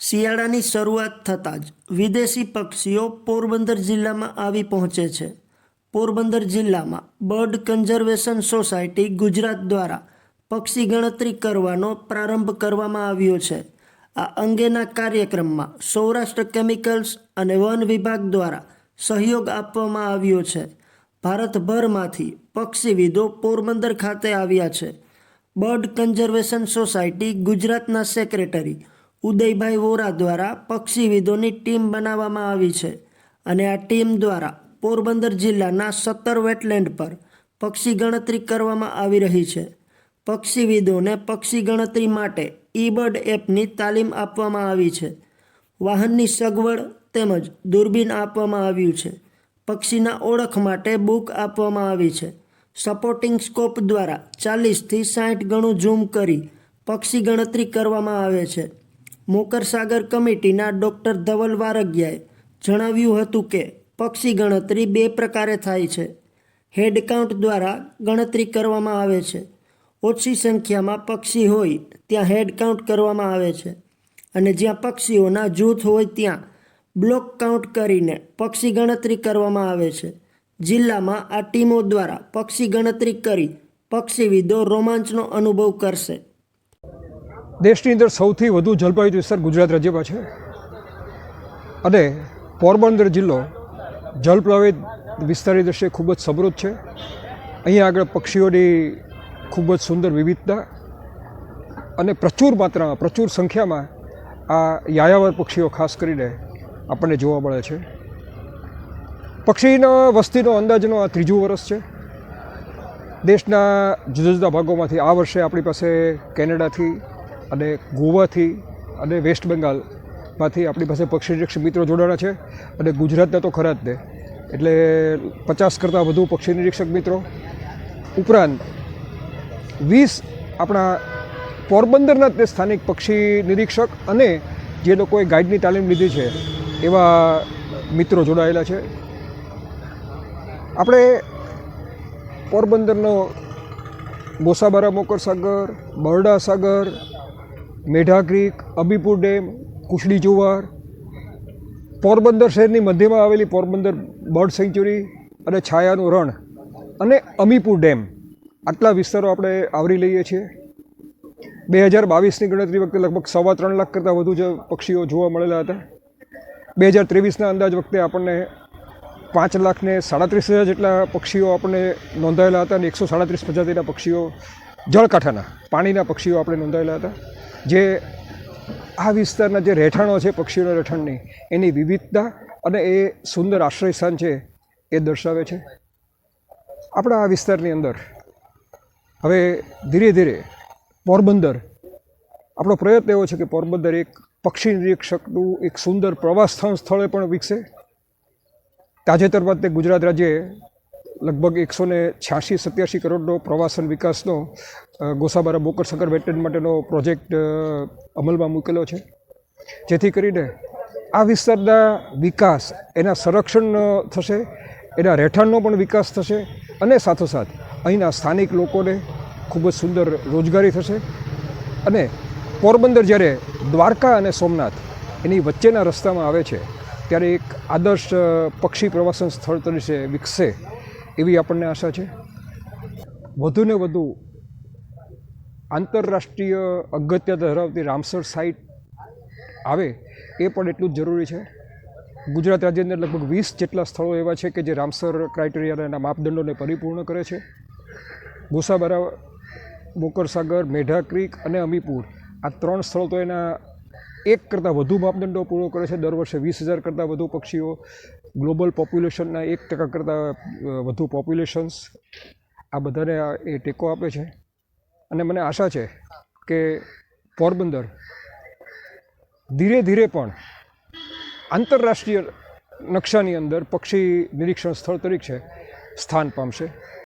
શિયાળાની શરૂઆત થતાં જ વિદેશી પક્ષીઓ પોરબંદર જિલ્લામાં આવી પહોંચે છે. પોરબંદર જિલ્લામાં બર્ડ કન્ઝર્વેશન સોસાયટી ગુજરાત દ્વારા પક્ષી ગણતરી કરવાનો પ્રારંભ કરવામાં આવ્યો છે. આ અંગેના કાર્યક્રમમાં સૌરાષ્ટ્ર કેમિકલ્સ અને વન વિભાગ દ્વારા સહયોગ આપવામાં આવ્યો છે. ભારતભરમાંથી પક્ષીવિદો પોરબંદર ખાતે આવ્યા છે. બર્ડ કન્ઝર્વેશન સોસાયટી ગુજરાતના સેક્રેટરી ઉદયભાઈ વોરા દ્વારા પક્ષીવિદોની ટીમ બનાવવામાં આવી છે અને આ ટીમ દ્વારા પોરબંદર જિલ્લાના સત્તર વેટલેન્ડ પર પક્ષી ગણતરી કરવામાં આવી રહી છે. પક્ષીવિદોને પક્ષી ગણતરી માટે ઈબર્ડ એપની તાલીમ આપવામાં આવી છે. વાહનની સગવડ તેમજ દૂરબીન આપવામાં આવ્યું છે. પક્ષીના ઓળખ માટે બુક આપવામાં આવી છે. સપોર્ટિંગ સ્કોપ દ્વારા ચાલીસથી સાઠ ગણું ઝૂમ કરી પક્ષી ગણતરી કરવામાં આવે છે. મોકરસાગર કમિટીના ડૉક્ટર ધવલ વારગિયાએ જણાવ્યું હતું કે પક્ષી ગણતરી બે પ્રકારે થાય છે. હેડ કાઉન્ટ દ્વારા ગણતરી કરવામાં આવે છે. ઓછી સંખ્યામાં પક્ષી હોય ત્યાં હેડ કાઉન્ટ કરવામાં આવે છે અને જ્યાં પક્ષીઓના જૂથ હોય ત્યાં બ્લોક કાઉન્ટ કરીને પક્ષી ગણતરી કરવામાં આવે છે. જિલ્લામાં આ ટીમો દ્વારા પક્ષી ગણતરી કરી પક્ષીવિદો રોમાંચનો અનુભવ કરશે. દેશની અંદર સૌથી વધુ જલપાયુત વિસ્તાર ગુજરાત રાજ્યમાં છે. અને પોરબંદર જિલ્લો જલપ્લાવિત વિસ્તારની દ્રષ્ટિએ ખૂબ જ સમૃદ્ધ છે. અહીંયા આગળ પક્ષીઓની ખૂબ જ સુંદર વિવિધતા અને પ્રચુર માત્રામાં, પ્રચુર સંખ્યામાં આ યાયાવર પક્ષીઓ ખાસ કરીને આપણને જોવા મળે છે. પક્ષીનો વસ્તીનો અંદાજનો આ ત્રીજું વર્ષ છે. દેશના જુદા જુદા ભાગોમાંથી આ વર્ષે આપણી પાસે કેનેડાથી અને ગોવાથી અને વેસ્ટ બંગાળમાંથી આપણી પાસે પક્ષી નિરીક્ષક મિત્રો જોડાણા છે અને ગુજરાતના તો ખરા જ ને. એટલે પચાસ કરતાં વધુ પક્ષી નિરીક્ષક મિત્રો. ઉપરાંત વીસ આપણા પોરબંદરના તે સ્થાનિક પક્ષી નિરીક્ષક અને જે લોકોએ ગાઈડની તાલીમ લીધી છે એવા મિત્રો જોડાયેલા છે. આપણે પોરબંદરનો મોસાબારા મોકર સાગર બરડા સાગર મેઢા ક્રીક અબીપુર ડેમ, કુશડી જુવાર, પોરબંદર શહેરની મધ્યમાં આવેલી પોરબંદર બર્ડ સેન્ચ્યુરી અને છાયાનું રણ અને અમીપુર ડેમ. આટલા વિસ્તારો આપણે આવરી લઈએ છીએ. બે હજાર બાવીસની ગણતરી વખતે લગભગ સવા ત્રણ લાખ કરતાં વધુ જ પક્ષીઓ જોવા મળેલા હતા. બે હજાર ત્રેવીસના અંદાજ વખતે આપણને પાંચ લાખને સાડત્રીસ હજાર જેટલા પક્ષીઓ આપણને નોંધાયેલા હતા અને એકસો સાડત્રીસ પ્રજાતિના પક્ષીઓ જળકાંઠાના, પાણીના પક્ષીઓ આપણે નોંધાયેલા હતા. જે આ વિસ્તારના જે રહેઠાણો છે, પક્ષીઓના રહેઠાણની, એની વિવિધતા અને એ સુંદર આશ્રય સ્થાન છે એ દર્શાવે છે. આપણા આ વિસ્તારની અંદર હવે ધીરે ધીરે પોરબંદર, આપણો પ્રયત્ન એવો છે કે પોરબંદર એક પક્ષી નિરીક્ષકનું એક સુંદર પ્રવાસ સ્થળે પણ વિકસે. તાજેતરમાં તે ગુજરાત રાજ્યે લગભગ એકસો ને છ્યાસી, સત્યાસી કરોડનો પ્રવાસન વિકાસનો ગોસાબારા બોકર સગર વેટલેન્ડ માટેનો પ્રોજેક્ટ અમલમાં મૂકેલો છે. જેથી કરીને આ વિસ્તારના વિકાસ એના સંરક્ષણ થશે, એના રહેઠાણનો પણ વિકાસ થશે અને સાથોસાથ અહીંના સ્થાનિક લોકોને ખૂબ જ સુંદર રોજગારી થશે. અને પોરબંદર જ્યારે દ્વારકા અને સોમનાથ એની વચ્ચેના રસ્તામાં આવે છે, ત્યારે એક આદર્શ પક્ષી પ્રવાસન સ્થળ તરીકે વિકસે એવી આપણને આશા છે. વધુને વધુ આંતરરાષ્ટ્રીય અગત્યતા ધરાવતી રામસર સાઇટ આવે એ પણ એટલું જ જરૂરી છે. ગુજરાત રાજ્યની અંદર લગભગ વીસ જેટલા સ્થળો એવા છે કે જે રામસર ક્રાઇટેરિયાના માપદંડોને પરિપૂર્ણ કરે છે. ગોસાબારા, બોકરસાગર, મેઢા ક્રીક અને અમીપુર આ ત્રણ સ્થળો તો એના એક કરતાં વધુ માપદંડો પૂરો કરે છે. દર વર્ષે વીસ હજાર કરતાં વધુ પક્ષીઓ ગ્લોબલ પોપ્યુલેશનના એક ટકા કરતાં વધુ પોપ્યુલેશન્સ આ બધાને એ ટેકો આપે છે. અને મને આશા છે કે પોરબંદર ધીરે ધીરે પણ આંતરરાષ્ટ્રીય નકશાની અંદર પક્ષી નિરીક્ષણ સ્થળ તરીકે સ્થાન પામશે.